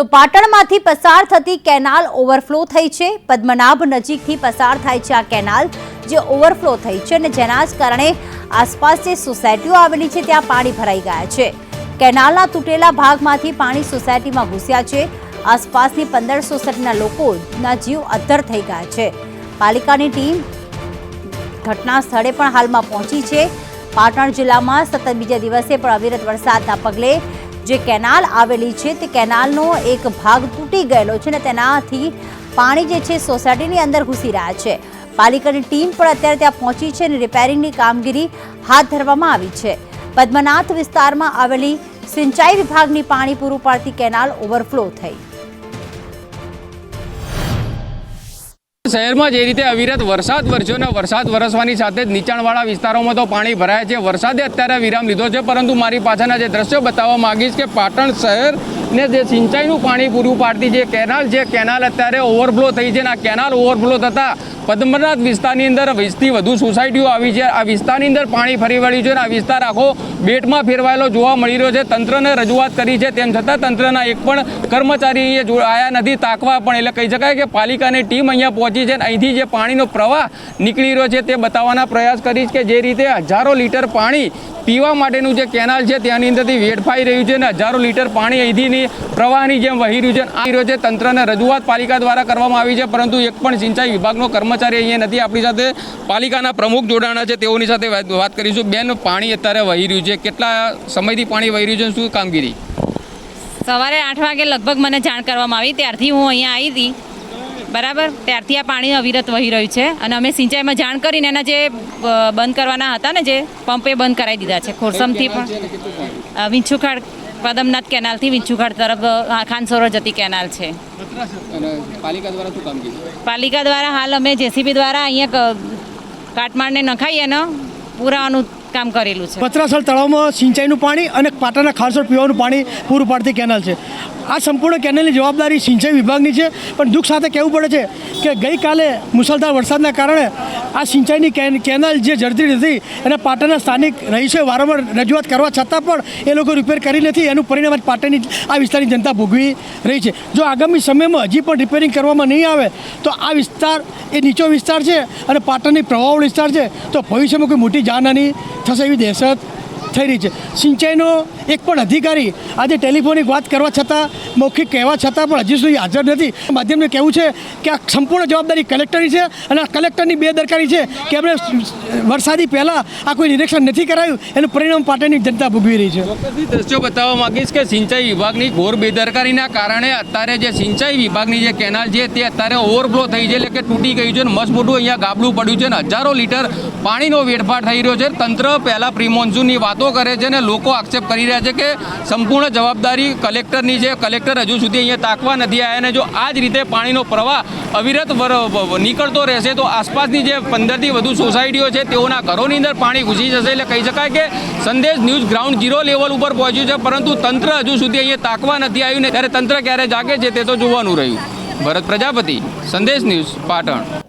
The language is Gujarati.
તો પાટણમાંથી પસાર થતી કેનાલ ઓવરફ્લો થઈ છે. પદ્મનાભ નજીકથી પસાર થાય છે આ કેનાલ, જે ઓવરફ્લો થઈ છે અને જેના જ કારણે આસપાસ જે સોસાયટીઓ આવેલી છે, ત્યાં પાણી ભરાઈ ગયા છે. કેનાલના તૂટેલા ભાગમાંથી પાણી સોસાયટીમાં ઘૂસ્યા છે. આસપાસની પંદર સોસાયટીના લોકોના જીવ અદ્ધર થઈ ગયા છે. પાલિકાની ટીમ ઘટના સ્થળે પણ હાલમાં પહોંચી છે. પાટણ જિલ્લામાં સતત બીજા દિવસે પણ અવિરત વરસાદના પગલે જે કેનાલ આવેલી છે તે કેનાલનો એક ભાગ તૂટી ગયેલો છે અને તેનાથી પાણી જે છે સોસાયટીની અંદર ઘૂસી રહ્યા છે. પાલિકાની ટીમ પણ અત્યારે ત્યાં પહોંચી છે અને રિપેરિંગની કામગીરી હાથ ધરવામાં આવી છે. પદ્મનાથ વિસ્તારમાં આવેલી સિંચાઈ વિભાગની પાણી પૂરું પાડતી કેનાલ ઓવરફ્લો થઈ. શહેરમાં જે રીતે અવિરત વરસાદ વરસ્યો ને વરસાદ વરસવાની સાથે જ નીચાણવાળા વિસ્તારોમાં તો પાણી ભરાય છે. વરસાદે અત્યારે વિરામ લીધો છે, પરંતુ મારી પાછળના જે દ્રશ્યો બતાવવા માંગીશ કે પાટણ શહેર ને જે સિંચાઈનું પાણી પૂરું પાડતી જે કેનાલ છે, કેનાલ અત્યારે ઓવરફ્લો થઈ છે ને આ કેનાલ ઓવરફ્લો થતાં પદ્મનાથ વિસ્તારની અંદર વીસથી વધુ સોસાયટીઓ આવી છે. આ વિસ્તારની અંદર પાણી ફરી વળ્યું છે અને આ વિસ્તાર આખો બેટમાં ફેરવાયેલો જોવા મળી રહ્યો છે. તંત્રને રજૂઆત કરી છે. તેમ છતાં તંત્રના એક પણ કર્મચારી આયા નથી તાકવા પણ એટલે કહી શકાય કે પાલિકાની ટીમ અહીંયા પહોંચી છે અને અહીંથી જે પાણીનો પ્રવાહ નીકળી રહ્યો છે તે બતાવવાના પ્રયાસ કરીશ કે જે રીતે હજારો લીટર પાણી પીવા માટેનું જે કેનાલ છે ત્યાંની અંદરથી વેડફાઈ રહ્યું છે અને હજારો લીટર પાણી અહીંથી પ્રવાહની જેમ વહી રહ્યું છે આ રહ્યો છે. તંત્રને રજૂઆત પાલિકા દ્વારા કરવામાં આવી છે. પરંતુ એક પણ સિંચાઈ વિભાગનો કર્મચારી અહીંયા નથી. આપણી સાથે પાલિકાના પ્રમુખ જોડાણા છે. તેઓની સાથે વાત કરીશું. બેન પાણી અત્યારે વહી રહ્યું છે. કેટલા સમયથી પાણી વહી રહ્યું છે શું કામગીરી? સવારે આઠ વાગે લગભગ મને જાણ કરવામાં આવી. ત્યારથી હું અહીંયા આવી હતી. બરાબર? ત્યારથી આ પાણી અવિરત વહી રહ્યું છે. અને અમે સિંચાઈમાં જાણ કરીને એના જે બંધ કરવાના હતા ને જે પંપે બંધ કરાવી દીધા છે. ખોરસમથી પણ. વિંછુખાડ પદમનાથ કેનાલથી વિંછુખાડ તરફ ખાનસરોવર જતી કેનાલ છે. પાલિકા દ્વારા શું કામગીરી પાલિકા દ્વારા હાલ અમે જેસીબી દ્વારા અહીંયા કાટમાળને નખાઈ અને પુરાવાનું કામ કરેલું છે. પતરાસળ તળાવમાં સિંચાઈનું પાણી અને પાટાના ખારસોળ પીવાનું પાણી પૂરું પાડતી કેનાલ છે. આ સંપૂર્ણ કેનાલની જવાબદારી સિંચાઈ વિભાગની છે, પણ દુઃખ સાથે કહેવું પડે છે કે ગઈકાલે મુસળધાર વરસાદના કારણે આ સિંચાઈની કેન- કેનાલ જે જળતી હતી અને પાટણના સ્થાનિક રહીશોએ વારંવાર રજૂઆત કરવા છતાં પણ એ લોકો રિપેર કરી નથી. એનું પરિણામ આજ પાટણની આ વિસ્તારની જનતા ભોગવી રહી છે. જો આગામી સમયમાં હજી પણ રિપેરિંગ કરવામાં નહીં આવે, તો આ વિસ્તાર એ નીચો વિસ્તાર છે અને પાટણની પ્રવાહ વિસ્તાર છે. તો ભવિષ્યમાં કોઈ મોટી જાનહાની થશે એવી દહેશત થઈ રહી છે. સિંચાઈનો એક પણ અધિકારી આજે ટેલિફોનિક વાત કરવા છતાં, મૌખિક કહેવા છતાં પણ હજી સુધી હાજર નથી. માધ્યમને કહેવું છે કે આ સંપૂર્ણ જવાબદારી કલેક્ટરની છે અને આ કલેક્ટરની બેદરકારી છે કે એમણે વરસાદી પહેલાં આ કોઈ નિરીક્ષણ નથી કરાયું, એનું પરિણામ પાટણની જનતા ભોગવી રહી છે. દ્રશ્યો બતાવવા માંગીશ કે સિંચાઈ વિભાગની ઘોર બેદરકારીના કારણે અત્યારે જે સિંચાઈ વિભાગની જે કેનાલ છે તે અત્યારે ઓવરફ્લો થઈ છે, એટલે કે તૂટી ગયું છે અને મસ્ત મોટું અહીંયા ગાબડું પડ્યું છે અને હજારો લીટર પાણીનો વેડફાટ થઈ રહ્યો છે. તંત્ર પહેલાં પ્રી મોન્સૂનની વાતો કરે છે અને લોકો આક્ષેપ કરી રહ્યા છે કે સંપૂર્ણ જવાબદારી કલેક્ટરની છે. કલેક્ટર હજુ સુધી અહીંયા તાકવા નથી આવ્યા અને જો આ જ રીતે પાણીનો પ્રવાહ અવિરત નીકળતો રહેશે તો આસપાસની જે પંદરથી વધુ સોસાયટીઓ છે તેઓના ઘરોની અંદર પાણી ઘૂસી જશે એટલે કહી શકાય કે સંદેશ ન્યૂઝ ગ્રાઉન્ડ ઝીરો લેવલ ઉપર પહોંચ્યું છે. પરંતુ તંત્ર હજુ સુધી અહીંયા તાકવા નથી આવ્યું ને ત્યારે તંત્ર ક્યારે જાગે છે તે તો જોવાનું રહ્યું. ભરત પ્રજાપતિ, સંદેશ ન્યૂઝ, પાટણ.